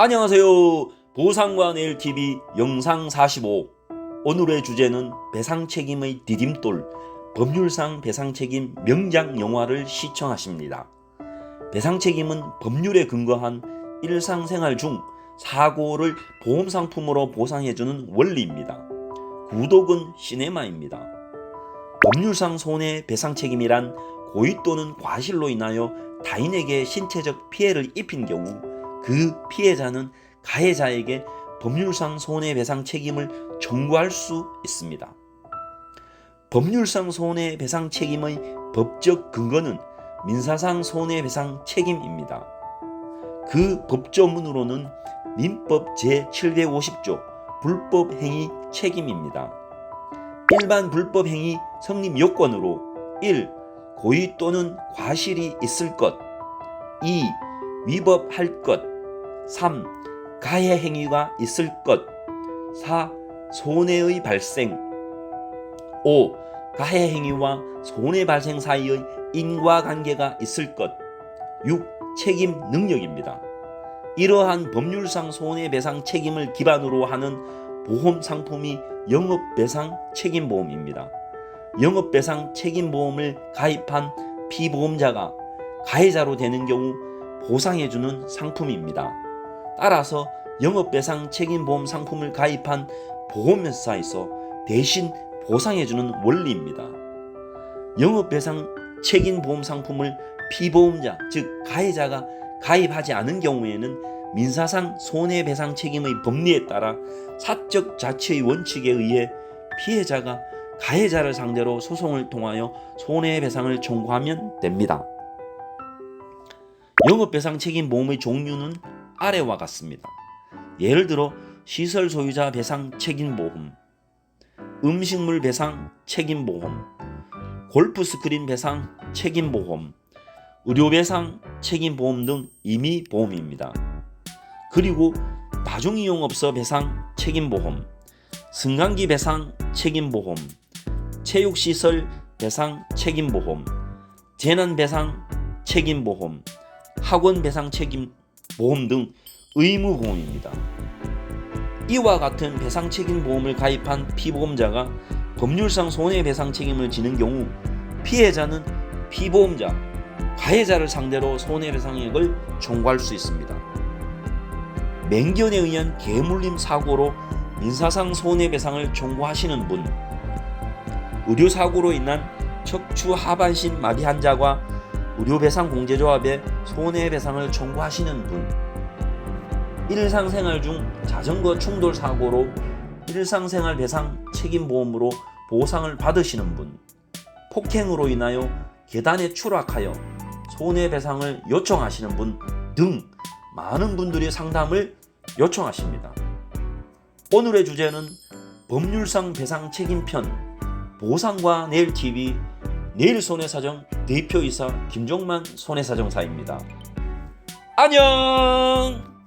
안녕하세요. 보상과 내일 TV 영상 45. 오늘의 주제는 배상 책임의 디딤돌 법률상 배상 책임 명작 영화를 시청하십니다. 배상 책임은 법률에 근거한 일상생활 중 사고를 보험 상품으로 보상해주는 원리입니다. 구독은 시네마입니다. 법률상 손해 배상 책임이란 고의 또는 과실로 인하여 타인에게 신체적 피해를 입힌 경우 그 피해자는 가해자에게 법률상 손해배상 책임을 청구할 수 있습니다. 법률상 손해배상 책임의 법적 근거는 민사상 손해배상 책임입니다. 그 법조문으로는 민법 제750조 불법행위 책임입니다. 일반 불법행위 성립 요건으로 1. 고의 또는 과실이 있을 것 2. 위법할 것 3. 가해 행위가 있을 것 4. 손해의 발생 5. 가해 행위와 손해 발생 사이의 인과관계가 있을 것 6. 책임 능력입니다. 이러한 법률상 손해배상 책임을 기반으로 하는 보험 상품이 영업배상 책임보험입니다. 영업배상 책임보험을 가입한 피보험자가 가해자로 되는 경우 보상해주는 상품입니다. 따라서 영업배상 책임보험 상품을 가입한 보험회사에서 대신 보상해주는 원리입니다. 영업배상 책임보험 상품을 피보험자, 즉 가해자가 가입하지 않은 경우에는 민사상 손해배상 책임의 법리에 따라 사적 자치의 원칙에 의해 피해자가 가해자를 상대로 소송을 통하여 손해배상을 청구하면 됩니다. 영업배상 책임 보험의 종류는 아래와 같습니다. 예를 들어 시설 소유자 배상 책임 보험, 음식물 배상 책임 보험, 골프 스크린 배상 책임 보험, 의료 배상 책임 보험 등 임의 보험입니다. 그리고 다중 이용업소 배상 책임 보험, 승강기 배상 책임 보험, 체육시설 배상 책임 보험, 재난 배상 책임 보험, 학원 배상 책임 보험 등 의무 보험입니다. 이와 같은 배상 책임 보험을 가입한 피보험자가 법률상 손해배상 책임을 지는 경우 피해자는 피보험자, 가해자를 상대로 손해배상액을 청구할 수 있습니다. 맹견에 의한 개물림 사고로 민사상 손해배상을 청구하시는 분, 의료사고로 인한 척추 하반신 마비 환자가 의료배상공제조합에 손해배상을 청구하시는 분, 일상생활 중 자전거 충돌 사고로 일상생활 배상 책임보험으로 보상을 받으시는 분, 폭행으로 인하여 계단에 추락하여 손해배상을 요청하시는 분 등 많은 분들이 상담을 요청하십니다. 오늘의 주제는 법률상 배상 책임편 보상과 내일 TV 내일 손해사정 대표이사 김종만 손해사정사입니다. 안녕!